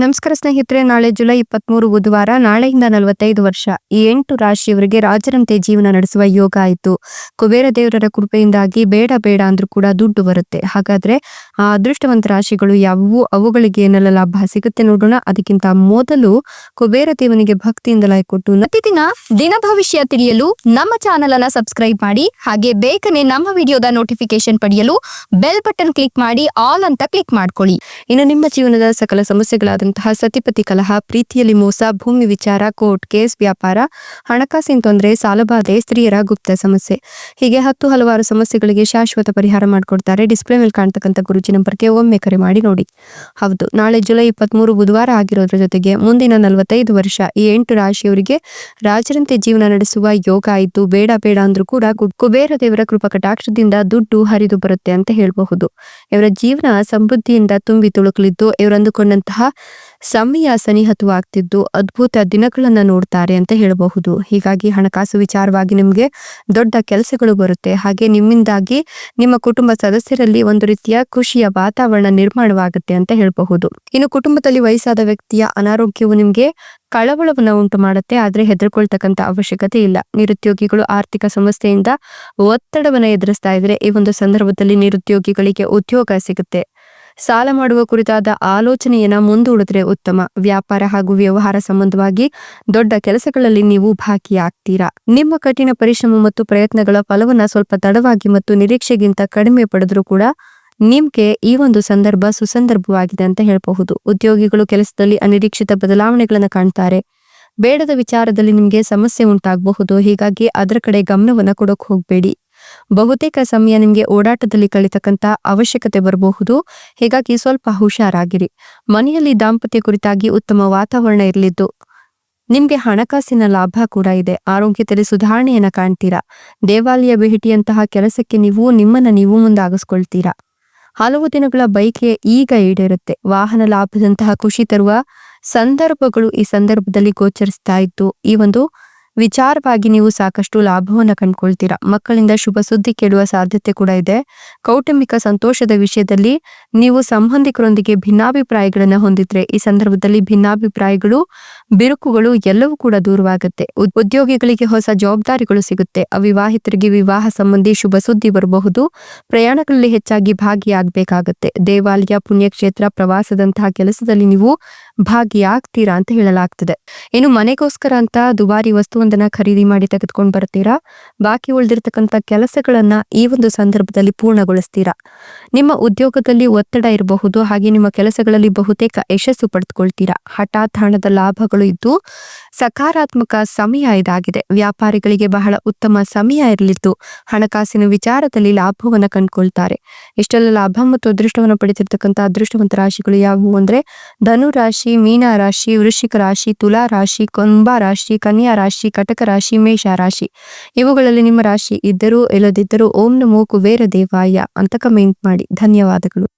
ನಮಸ್ಕಾರ ಸ್ನೇಹಿತರೆ, ನಾಳೆ ಜುಲೈ ಇಪ್ಪತ್ಮೂರು ಬುಧವಾರ, ನಾಳೆಯಿಂದ ನಲವತ್ತೈದು ವರ್ಷ. ಈ ಎಂಟು ರಾಶಿಯವರಿಗೆ ರಾಜರಂತೆ ಜೀವನ ನಡೆಸುವ ಯೋಗ ಆಯಿತು. ಕುಬೇರ ದೇವರ ಕೃಪೆಯಿಂದಾಗಿ ಬೇಡ ಬೇಡ ಅಂದ್ರೂ ಕೂಡ ದುಡ್ಡು ಬರುತ್ತೆ. ಹಾಗಾದ್ರೆ ಆ ಅದೃಷ್ಟವಂತ ರಾಶಿಗಳು ಯಾವುವು? ಅವುಗಳಿಗೆ ಏನೆಲ್ಲ ಲಾಭ ಸಿಗುತ್ತೆ ನೋಡೋಣ. ಅದಕ್ಕಿಂತ ಮೊದಲು ಕುಬೇರ ದೇವನಿಗೆ ಭಕ್ತಿಯಿಂದ ಲೈಕ್ ಕೊಟ್ಟು ಪ್ರತಿದಿನ ದಿನ ಭವಿಷ್ಯ ತಿಳಿಯಲು ನಮ್ಮ ಚಾನೆಲ್ ಅನ್ನ ಸಬ್ಸ್ಕ್ರೈಬ್ ಮಾಡಿ, ಹಾಗೆ ಬೇಗನೆ ನಮ್ಮ ವಿಡಿಯೋದ ನೋಟಿಫಿಕೇಶನ್ ಪಡೆಯಲು ಬೆಲ್ ಬಟನ್ ಕ್ಲಿಕ್ ಮಾಡಿ, ಆಲ್ ಅಂತ ಕ್ಲಿಕ್ ಮಾಡ್ಕೊಳ್ಳಿ. ಇನ್ನು ನಿಮ್ಮ ಜೀವನದ ಸಕಲ ಸಮಸ್ಯೆಗಳಾದಂತಹ ಸತಿಪತಿ ಕಲಹ, ಪ್ರೀತಿಯಲ್ಲಿ ಮೋಸ, ಭೂಮಿ ವಿಚಾರ, ಕೋರ್ಟ್ ಕೇಸ್, ವ್ಯಾಪಾರ, ಹಣಕಾಸಿನ ತೊಂದರೆ, ಸಾಲಬಾಧೆ, ಸ್ತ್ರೀಯರ ಗುಪ್ತ ಸಮಸ್ಯೆ. ಹೀಗೆ ಹತ್ತು ಹಲವಾರು ಸಮಸ್ಯೆಗಳಿಗೆ ಶಾಶ್ವತ ಪರಿಹಾರ ಮಾಡಿಕೊಡ್ತಾರೆ. ಡಿಸ್ಪ್ಲೇ ಮೇಲೆ ಕಾಣ್ತಕ್ಕಂಥ ಗುರುಜಿ ನಂಬರ್ಗೆ ಒಮ್ಮೆ ಕರೆ ಮಾಡಿ ನೋಡಿ. ಹೌದು, ನಾಳೆ ಜುಲೈ ಇಪ್ಪತ್ಮೂರು ಬುಧವಾರ ಆಗಿರೋದ್ರ ಜೊತೆಗೆ ಮುಂದಿನ ನಲವತ್ತೈದು ವರ್ಷ ಈ ಎಂಟು ರಾಶಿಯವರಿಗೆ ರಾಜರಂತೆ ಜೀವನ ನಡೆಸುವ ಯೋಗ ಆಯಿತು. ಬೇಡ ಬೇಡ ಅಂದ್ರೂ ಕೂಡ ಕುಬೇರ ದೇವರ ಕೃಪಕಟಾಕ್ಷದಿಂದ ದುಡ್ಡು ಹರಿದು ಬರುತ್ತೆ ಅಂತ ಹೇಳಬಹುದು. ಇವರ ಜೀವನ ಸಮೃದ್ಧಿಯಿಂದ ತುಂಬಿ ತುಳುಕಲಿದ್ದು, ಇವರು ಅಂದುಕೊಂಡಂತಹ ಸಮಯ ಸನಿಹತವಾಗ್ತಿದ್ದು ಅದ್ಭುತ ದಿನಗಳನ್ನ ನೋಡ್ತಾರೆ ಅಂತ ಹೇಳಬಹುದು. ಹೀಗಾಗಿ ಹಣಕಾಸು ವಿಚಾರವಾಗಿ ನಿಮಗೆ ದೊಡ್ಡ ಕೆಲಸಗಳು ಬರುತ್ತೆ. ಹಾಗೆ ನಿಮ್ಮಿಂದಾಗಿ ನಿಮ್ಮ ಕುಟುಂಬ ಸದಸ್ಯರಲ್ಲಿ ಒಂದು ರೀತಿಯ ಖುಷಿಯ ವಾತಾವರಣ ನಿರ್ಮಾಣವಾಗುತ್ತೆ ಅಂತ ಹೇಳಬಹುದು. ಇನ್ನು ಕುಟುಂಬದಲ್ಲಿ ವಯಸ್ಸಾದ ವ್ಯಕ್ತಿಯ ಅನಾರೋಗ್ಯವು ನಿಮ್ಗೆ ಕಳವಳವನ್ನ ಉಂಟು ಮಾಡುತ್ತೆ. ಆದ್ರೆ ಹೆದರ್ಕೊಳ್ತಕ್ಕಂತ ಅವಶ್ಯಕತೆ ಇಲ್ಲ. ನಿರುದ್ಯೋಗಿಗಳು ಆರ್ಥಿಕ ಸಮಸ್ಯೆಯಿಂದ ಒತ್ತಡವನ್ನ ಎದುರಿಸ್ತಾ ಇದ್ರೆ ಈ ಒಂದು ಸಂದರ್ಭದಲ್ಲಿ ನಿರುದ್ಯೋಗಿಗಳಿಗೆ ಉದ್ಯೋಗ ಸಿಗುತ್ತೆ. ಸಾಲ ಮಾಡುವ ಕುರಿತಾದ ಆಲೋಚನೆಯನ್ನ ಮುಂದೂಡಿದ್ರೆ ಉತ್ತಮ. ವ್ಯಾಪಾರ ಹಾಗೂ ವ್ಯವಹಾರ ಸಂಬಂಧವಾಗಿ ದೊಡ್ಡ ಕೆಲಸಗಳಲ್ಲಿ ನೀವು ಭಾಗಿಯಾಗ್ತೀರಾ? ನಿಮ್ಮ ಕಠಿಣ ಪರಿಶ್ರಮ ಮತ್ತು ಪ್ರಯತ್ನಗಳ ಫಲವನ್ನು ಸ್ವಲ್ಪ ತಡವಾಗಿ ಮತ್ತು ನಿರೀಕ್ಷೆಗಿಂತ ಕಡಿಮೆ ಪಡೆದರೂ ಕೂಡ ನಿಮ್ಗೆ ಈ ಒಂದು ಸಂದರ್ಭ ಸುಸಂದರ್ಭವಾಗಿದೆ ಅಂತ ಹೇಳಬಹುದು. ಉದ್ಯೋಗಿಗಳು ಕೆಲಸದಲ್ಲಿ ಅನಿರೀಕ್ಷಿತ ಬದಲಾವಣೆಗಳನ್ನು ಕಾಣ್ತಾರೆ. ಬೇಡದ ವಿಚಾರದಲ್ಲಿ ನಿಮಗೆ ಸಮಸ್ಯೆ ಉಂಟಾಗಬಹುದು. ಹೀಗಾಗಿ ಅದರ ಕಡೆ ಗಮನವನ್ನ ಕೊಡೋಕೆ ಹೋಗ್ಬೇಡಿ. ಬಹುತೇಕ ಸಮಯ ನಿಮಗೆ ಓಡಾಟದಲ್ಲಿ ಕಳಿತಕ್ಕಂಥ ಅವಶ್ಯಕತೆ ಬರಬಹುದು. ಹೀಗಾಗಿ ಸ್ವಲ್ಪ ಹುಷಾರಾಗಿರಿ. ಮನೆಯಲ್ಲಿ ದಾಂಪತ್ಯ ಕುರಿತಾಗಿ ಉತ್ತಮ ವಾತಾವರಣ ಇರಲಿದ್ದು, ನಿಮ್ಗೆ ಹಣಕಾಸಿನ ಲಾಭ ಕೂಡ ಇದೆ. ಆರೋಗ್ಯದಲ್ಲಿ ಸುಧಾರಣೆಯನ್ನ ಕಾಣ್ತೀರಾ? ದೇವಾಲಯ ಭೇಟಿಯಂತಹ ಕೆಲಸಕ್ಕೆ ನೀವು ನಿಮ್ಮನ್ನ ನೀವು ಮುಂದಾಗಿಸ್ಕೊಳ್ತೀರಾ? ಹಲವು ದಿನಗಳ ಬೈಕೆ ಈಗ ಈಡೇರುತ್ತೆ. ವಾಹನ ಲಾಭದಂತಹ ಖುಷಿ ತರುವ ಸಂದರ್ಭಗಳು ಈ ಸಂದರ್ಭದಲ್ಲಿ ಗೋಚರಿಸ್ತಾ ಇತ್ತು ಈ ಒಂದು ವಿಚಾರವಾಗಿ ನೀವು ಸಾಕಷ್ಟು ಲಾಭವನ್ನು ಕಂಡುಕೊಳ್ತೀರಾ. ಮಕ್ಕಳಿಂದ ಶುಭ ಸುದ್ದಿ ಕೇಳುವ ಸಾಧ್ಯತೆ ಕೂಡ ಇದೆ. ಕೌಟುಂಬಿಕ ಸಂತೋಷದ ವಿಷಯದಲ್ಲಿ ನೀವು ಸಂಬಂಧಿಕರೊಂದಿಗೆ ಭಿನ್ನಾಭಿಪ್ರಾಯಗಳನ್ನು ಹೊಂದಿದ್ರೆ ಈ ಸಂದರ್ಭದಲ್ಲಿ ಭಿನ್ನಾಭಿಪ್ರಾಯಗಳು, ಬಿರುಕುಗಳು ಎಲ್ಲವೂ ಕೂಡ ದೂರವಾಗುತ್ತೆ. ಉದ್- ಉದ್ಯೋಗಿಗಳಿಗೆ ಹೊಸ ಜವಾಬ್ದಾರಿಗಳು ಸಿಗುತ್ತೆ. ಅವಿವಾಹಿತರಿಗೆ ವಿವಾಹ ಸಂಬಂಧಿ ಶುಭ ಸುದ್ದಿ ಬರಬಹುದು. ಪ್ರಯಾಣಗಳಲ್ಲಿ ಹೆಚ್ಚಾಗಿ ಭಾಗಿಯಾಗಬೇಕಾಗತ್ತೆ. ದೇವಾಲಯ, ಪುಣ್ಯಕ್ಷೇತ್ರ, ಪ್ರವಾಸದಂತಹ ಕೆಲಸದಲ್ಲಿ ನೀವು ಭಾಗಿಯಾಗ್ತೀರಾ ಅಂತ ಹೇಳಲಾಗ್ತದೆ. ಇನ್ನು ಮನೆಗೋಸ್ಕರ ಅಂತ ದುಬಾರಿ ವಸ್ತುವೊಂದನ್ನ ಖರೀದಿ ಮಾಡಿ ತೆಗೆದುಕೊಂಡು ಬರ್ತೀರಾ? ಬಾಕಿ ಉಳಿದಿರ್ತಕ್ಕಂಥ ಕೆಲಸಗಳನ್ನ ಈ ಒಂದು ಸಂದರ್ಭದಲ್ಲಿ ಪೂರ್ಣಗೊಳಿಸ್ತೀರಾ? ನಿಮ್ಮ ಉದ್ಯೋಗದಲ್ಲಿ ಒತ್ತಡ ಇರಬಹುದು, ಹಾಗೆ ನಿಮ್ಮ ಕೆಲಸಗಳಲ್ಲಿ ಬಹುತೇಕ ಯಶಸ್ಸು ಪಡೆದುಕೊಳ್ತೀರಾ? ಹಠಾತ್ ಹಣದ ಲಾಭಗಳು ಇದ್ದು ಸಕಾರಾತ್ಮಕ ಸಮಯ ಇದಾಗಿದೆ. ವ್ಯಾಪಾರಿಗಳಿಗೆ ಬಹಳ ಉತ್ತಮ ಸಮಯ ಇರಲಿದ್ದು ಹಣಕಾಸಿನ ವಿಚಾರದಲ್ಲಿ ಲಾಭವನ್ನು ಕಂಡುಕೊಳ್ತಾರೆ. ಇಷ್ಟೆಲ್ಲ ಲಾಭ ಮತ್ತು ಅದೃಷ್ಟವನ್ನು ಪಡೆದಿರ್ತಕ್ಕಂಥ ಅದೃಷ್ಟವಂತ ರಾಶಿಗಳು ಯಾವುವು ಅಂದ್ರೆ ಧನು ರಾಶಿ ಮೀನ ರಾಶಿ ವೃಶ್ಚಿಕ ರಾಶಿ ತುಲಾ ರಾಶಿ ಕುಂಭ ರಾಶಿ, ಕನ್ಯಾ ರಾಶಿ ಕಟಕ ರಾಶಿ, ಮೇಷ ರಾಶಿ. ಇವುಗಳಲ್ಲಿ ನಿಮ್ಮ ರಾಶಿ ಇದ್ದರೂ, ಇಲ್ಲದಿದ್ದರೂ ಓಂ ನಮೋ ಕುಬೇರ ದೇವಾಯ ಅಂತ ಕಮೆಂಟ್ ಮಾಡಿ. ಧನ್ಯವಾದಗಳು.